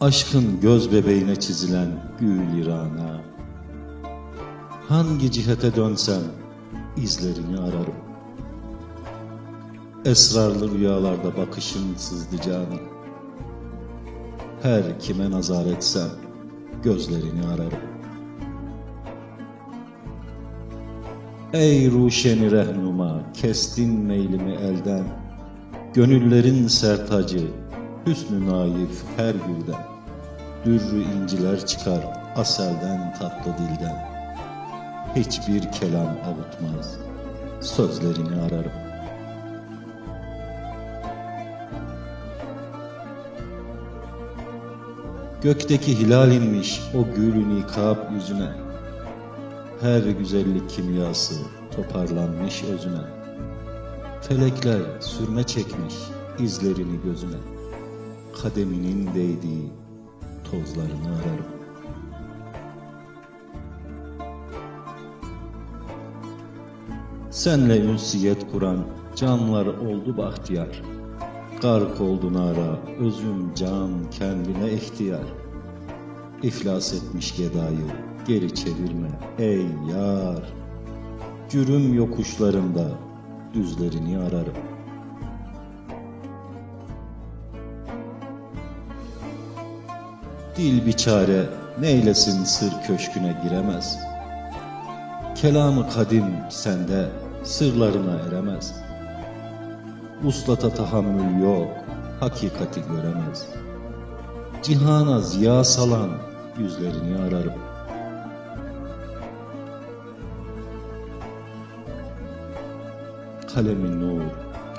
Aşkın göz bebeğine çizilen gül irana Hangi cihete dönsem izlerini ararım. Esrarlı rüyalarda bakışın sızdı Her kime nazar etsem gözlerini ararım. Ey ruşeni rehnuma kestin meylimi elden. Gönüllerin sertacı hüsnü naif her gülden. Dürrü inciler çıkar aselden tatlı dilden. Hiçbir kelam avutmaz sözlerini ararım. Gökteki hilal inmiş o gül nikab yüzüne. Her güzellik kimyası toparlanmış özüne. Felekler sürme çekmiş izlerini gözüne Kademinin değdiği tozlarını ararım. Senle ünsiyet kuran canlar oldu bahtiyar. Gark oldu nara, özüm can kendine ihtiyar. İflas etmiş gedayı geri çevirme ey yar. Cürüm yokuşlarında düzlerini ararım Dil biçare neylesin sır köşküne giremez Kelamı kadim sende sırlarına eremez Uslata tahammül yok, hakikati göremez. Cihana ziya salan yüzlerini ararım. Kalemin nur,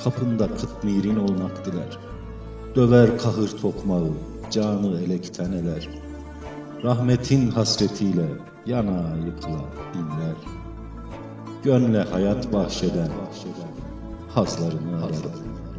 kapında kıtmirin olmak diler. Döver kahır tokmağı, canı elekten eler. Rahmetin hasretiyle yana yıkıla inler. Gönle hayat bahşeden hazlarını ararım.